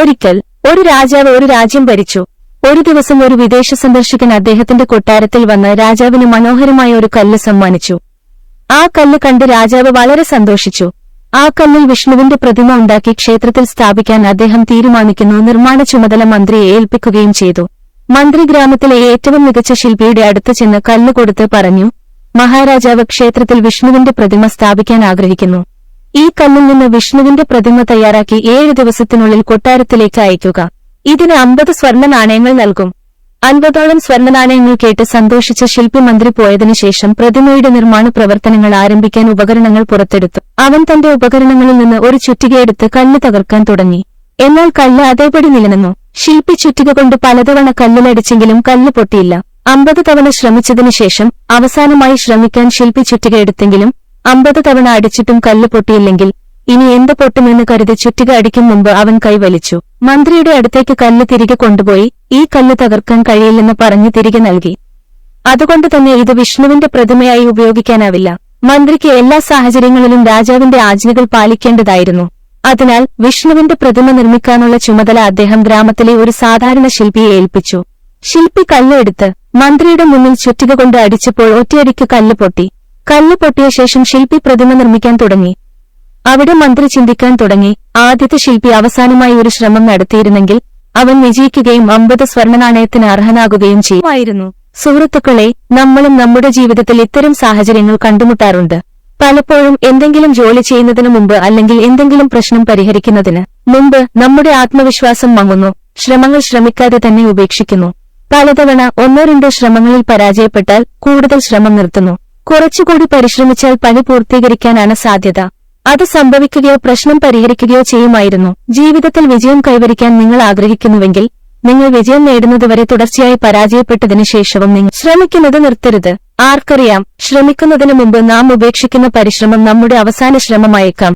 ഒരിക്കൽ ഒരു രാജാവ് ഒരു രാജ്യം ഭരിച്ചു. ഒരു ദിവസം ഒരു വിദേശ സന്ദർശകൻ അദ്ദേഹത്തിന്റെ കൊട്ടാരത്തിൽ വന്ന് രാജാവിന് മനോഹരമായ ഒരു കല്ല് സമ്മാനിച്ചു. ആ കല്ല് കണ്ട് രാജാവ് വളരെ സന്തോഷിച്ചു. ആ കല്ലിൽ വിഷ്ണുവിന്റെ പ്രതിമ ഉണ്ടാക്കി ക്ഷേത്രത്തിൽ സ്ഥാപിക്കാൻ അദ്ദേഹം തീരുമാനിക്കുന്നു നിർമ്മാണ ചുമതല മന്ത്രിയെ ഏൽപ്പിക്കുകയും ചെയ്തു. മന്ത്രി ഗ്രാമത്തിലെ ഏറ്റവും മികച്ച ശില്പിയുടെ അടുത്ത് ചെന്ന് കല്ല് കൊടുത്ത് പറഞ്ഞു മഹാരാജാവ് ക്ഷേത്രത്തിൽ വിഷ്ണുവിന്റെ പ്രതിമ സ്ഥാപിക്കാൻ ആഗ്രഹിക്കുന്നു. ഈ കല്ലിൽ നിന്ന് വിഷ്ണുവിന്റെ പ്രതിമ തയ്യാറാക്കി ഏഴ് ദിവസത്തിനുള്ളിൽ കൊട്ടാരത്തിലേക്ക് അയക്കുക ഇതിന് അമ്പത് സ്വർണ നാണയങ്ങൾ നൽകും. അൻപതോളം സ്വർണ നാണയങ്ങൾ കേട്ട് സന്തോഷിച്ച ശില്പി മന്ത്രി പോയതിനു ശേഷം പ്രതിമയുടെ നിർമ്മാണ പ്രവർത്തനങ്ങൾ ആരംഭിക്കാൻ ഉപകരണങ്ങൾ പുറത്തെടുത്തു. അവൻ തന്റെ ഉപകരണങ്ങളിൽ നിന്ന് ഒരു ചുറ്റികയെടുത്ത് കല്ല് തകർക്കാൻ തുടങ്ങി. എന്നാൽ കല്ല് അതേപടി നിലനിന്നു. ശില്പി ചുറ്റിക കൊണ്ട് പലതവണ കല്ലിലടിച്ചെങ്കിലും കല്ല് പൊട്ടിയില്ല. അമ്പത് തവണ ശ്രമിച്ചതിനു ശേഷം അവസാനമായി ശ്രമിക്കാൻ ശില്പി ചുറ്റിക എടുത്തെങ്കിലും അമ്പത് തവണ അടിച്ചിട്ടും കല്ല് പൊട്ടിയില്ലെങ്കിൽ ഇനി എന്ത് പൊട്ടുമെന്ന് കരുതി ചുറ്റിക അടിക്കും മുമ്പ് അവൻ കൈവലിച്ചു മന്ത്രിയുടെ അടുത്തേക്ക് കല്ല് തിരികെ കൊണ്ടുപോയി ഈ കല്ല് തകർക്കാൻ കഴിയില്ലെന്ന് പറഞ്ഞ് തിരികെ നൽകി. അതുകൊണ്ട് തന്നെ ഇത് വിഷ്ണുവിന്റെ പ്രതിമയായി ഉപയോഗിക്കാനാവില്ല. മന്ത്രിക്ക് എല്ലാ സാഹചര്യങ്ങളിലും രാജാവിന്റെ ആജ്ഞകൾ പാലിക്കേണ്ടതായിരുന്നു. അതിനാൽ വിഷ്ണുവിന്റെ പ്രതിമ നിർമ്മിക്കാനുള്ള ചുമതല അദ്ദേഹം ഗ്രാമത്തിലെ ഒരു സാധാരണ ശില്പിയെ ഏൽപ്പിച്ചു. ശില്പി കല്ലെടുത്ത് മന്ത്രിയുടെ മുന്നിൽ ചുറ്റിക കൊണ്ട് അടിച്ചപ്പോൾ ഒറ്റയടിക്ക് കല്ല് പൊട്ടി. കല്ല് പൊട്ടിയ ശേഷം ശില്പി പ്രതിമ നിർമ്മിക്കാൻ തുടങ്ങി. അവിടെ മന്ത്രി ചിന്തിക്കാൻ തുടങ്ങി. ആദ്യത്തെ ശില്പി അവസാനമായി ഒരു ശ്രമം നടത്തിയിരുന്നെങ്കിൽ അവൻ വിജയിക്കുകയും അമ്പത് സ്വർണനാണയത്തിന് അർഹനാകുകയും ചെയ്യുമായിരുന്നു സുഹൃത്തുക്കളെ നമ്മളും നമ്മുടെ ജീവിതത്തിൽ ഇത്തരം സാഹചര്യങ്ങൾ കണ്ടുമുട്ടാറുണ്ട്. പലപ്പോഴും എന്തെങ്കിലും ജോലി ചെയ്യുന്നതിനു മുമ്പ് അല്ലെങ്കിൽ എന്തെങ്കിലും പ്രശ്നം പരിഹരിക്കുന്നതിന് മുമ്പ് നമ്മുടെ ആത്മവിശ്വാസം മങ്ങുന്നു. ശ്രമങ്ങൾ ശ്രമിക്കാതെ തന്നെ ഉപേക്ഷിക്കുന്നു. പലതവണ ഒന്നോ രണ്ടോ ശ്രമങ്ങളിൽ പരാജയപ്പെട്ടാൽ കൂടുതൽ ശ്രമം നിർത്തുന്നു. കുറച്ചുകൂടി പരിശ്രമിച്ചാൽ പണി പൂർത്തീകരിക്കാനാണ് സാധ്യത. അത് സംഭവിക്കുകയോ പ്രശ്നം പരിഹരിക്കുകയോ ചെയ്യുമായിരുന്നു. ജീവിതത്തിൽ വിജയം കൈവരിക്കാൻ നിങ്ങൾ ആഗ്രഹിക്കുന്നുവെങ്കിൽ നിങ്ങൾ വിജയം നേടുന്നതുവരെ തുടർച്ചയായി പരാജയപ്പെട്ടതിനു ശേഷവും നിങ്ങൾ ശ്രമിക്കുന്നത് നിർത്തരുത്. ആർക്കറിയാം ശ്രമിക്കുന്നതിനു മുമ്പ് നാം ഉപേക്ഷിക്കുന്ന പരിശ്രമം നമ്മുടെ അവസാന ശ്രമമായേക്കാം.